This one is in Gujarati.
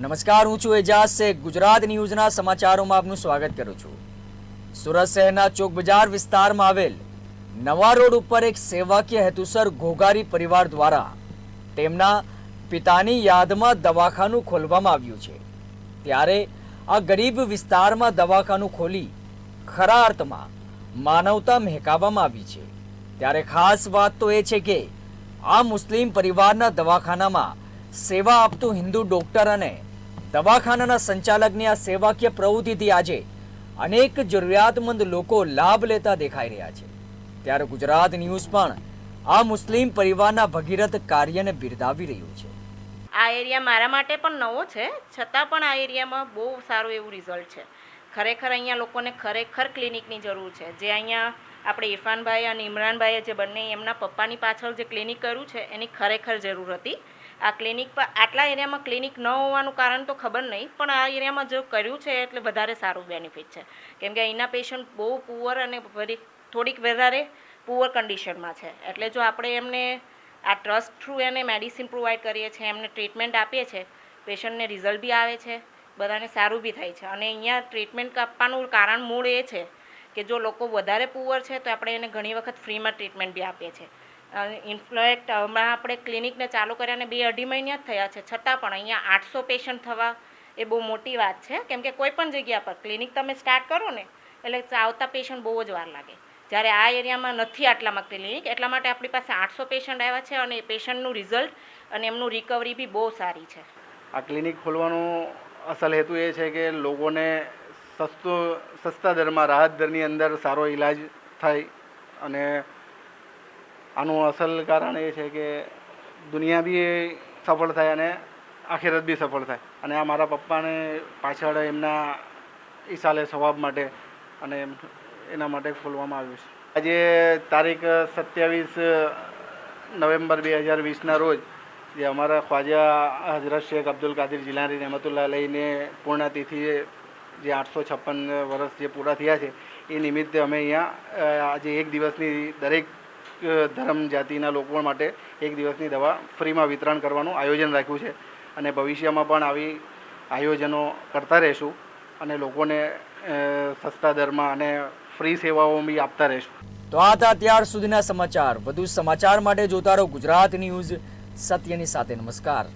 નમસ્કાર, હું છું એજાઝ શેખ. ગુજરાત ન્યૂઝના સમાચારોમાં આપનું સ્વાગત કરું છું. સુરત શહેરના ચોક બજાર વિસ્તારમાં આવેલ નવા રોડ ઉપર એક સેવાકીય હેતુસર ઘોઘારી પરિવાર દ્વારા તેમના પિતાની યાદમાં દવાખાનું ખોલવામાં આવ્યું છે. ત્યારે આ ગરીબ વિસ્તારમાં દવાખાનું ખોલી ખરા અર્થમાં માનવતા મહેકાવવામાં આવી છે. ત્યારે ખાસ વાત તો એ છે કે આ મુસ્લિમ પરિવારના દવાખાનામાં સેવા આપતું હિન્દુ ડોક્ટર અને દવાખાનાના સંચાલકની આ સેવાકીય પ્રવૃત્તિથી આજે અનેક જરૂરિયાતમંદ લોકો લાભ લેતા દેખાઈ રહ્યા છે. ત્યારે ગુજરાત ન્યૂઝ પણ આ મુસ્લિમ પરિવારના ભગીરથ કાર્યને બિરદાવી રહ્યું છે. આ એરિયા મારા માટે પણ નવો છે, છતાં પણ આ એરિયામાં બહુ સારું એવું રિઝલ્ટ છે. ખરેખર અહીંયા લોકોને ખરેખર ક્લિનિકની જરૂર છે. જે અહીંયા આપણે ઇરફાનભાઈ અને ઇમરાનભાઈએ જે બંને એમના પપ્પાની પાછળ જે ક્લિનિક કર્યું છે, એની ખરેખર જરૂર હતી. આ ક્લિનિક પર, આટલા એરિયામાં ક્લિનિક ન હોવાનું કારણ તો ખબર નહીં, પણ આ એરિયામાં જો કર્યું છે એટલે વધારે સારું બેનિફિટ છે. કેમ કે અહીંના પેશન્ટ બહુ પુઅર અને થોડીક વધારે પુઅર કન્ડિશનમાં છે. એટલે જો આપણે એમને આ ટ્રસ્ટ થ્રુ એને મેડિસિન પ્રોવાઈડ કરીએ છીએ, એમને ટ્રીટમેન્ટ આપીએ છીએ, પેશન્ટને રિઝલ્ટ બી આવે છે. બધાને સારું બી થાય છે. અને અહીંયા ટ્રીટમેન્ટ આપવાનું કારણ મૂળ એ છે કે જો લોકો વધારે પુઅર છે, તો આપણે એને ઘણી વખત ફ્રીમાં ટ્રીટમેન્ટ બી આપીએ છીએ. ઇન્ફ્લેક્ટ હમણાં આપણે ક્લિનિકને ચાલુ કર્યાને બે અઢી મહિના જ થયા છે. છતાં પણ અહીંયા આઠસો પેશન્ટ થવા એ બહુ મોટી વાત છે. કેમ કે કોઈ પણ જગ્યા પર ક્લિનિક તમે સ્ટાર્ટ કરો ને, એટલે આવતા પેશન્ટ બહુ જ વાર લાગે. જ્યારે આ એરિયામાં નથી આટલામાં ક્લિનિક એટલા માટે આપણી પાસે આઠસો પેશન્ટ આવ્યા છે અને એ પેશન્ટનું રિઝલ્ટ અને એમનું રિકવરી બી બહુ સારી છે. આ ક્લિનિક ખોલવાનો અસલ હેતુ એ છે કે લોકોને સસ્તો, સસ્તા દરમાં, રાહત દરની અંદર સારો ઈલાજ થાય અને આનું અસલ કારણ એ છે કે દુનિયા બી સફળ થાય અને આખિરત બી સફળ થાય. અને આ મારા પપ્પાને પાછળ એમના ઈશાલે સ્વભાવ માટે અને એના માટે ખોલવામાં આવ્યું છે. આજે તારીખ સત્યાવીસ નવેમ્બર બે હજાર વીસના રોજ જે અમારા ખ્વાજા હજરત શેખ અબ્દુલ કાદિર જિલાની રહેમતુલ્લાહ લઈને પૂર્ણતિથિ જે આઠસો છપ્પન વર્ષ જે પૂરા થયા છે, એ નિમિત્તે અમે અહીંયા આજે એક દિવસની દરેક ધર્મ જાતિના લોકો માટે એક દિવસની દવા ફ્રીમાં વિતરણ કરવાનું આયોજન રાખ્યું છે. અને ભવિષ્યમાં પણ આવી આયોજનો કરતા રહીશું અને લોકોને સસ્તા દરમાં અને ફ્રી સેવાઓ બી આપતા રહીશું. તો આ હતા ત્યાર સુધીના સમાચાર. વધુ સમાચાર માટે જોતા રહો ગુજરાત ન્યૂઝ સત્યની સાથે. નમસ્કાર.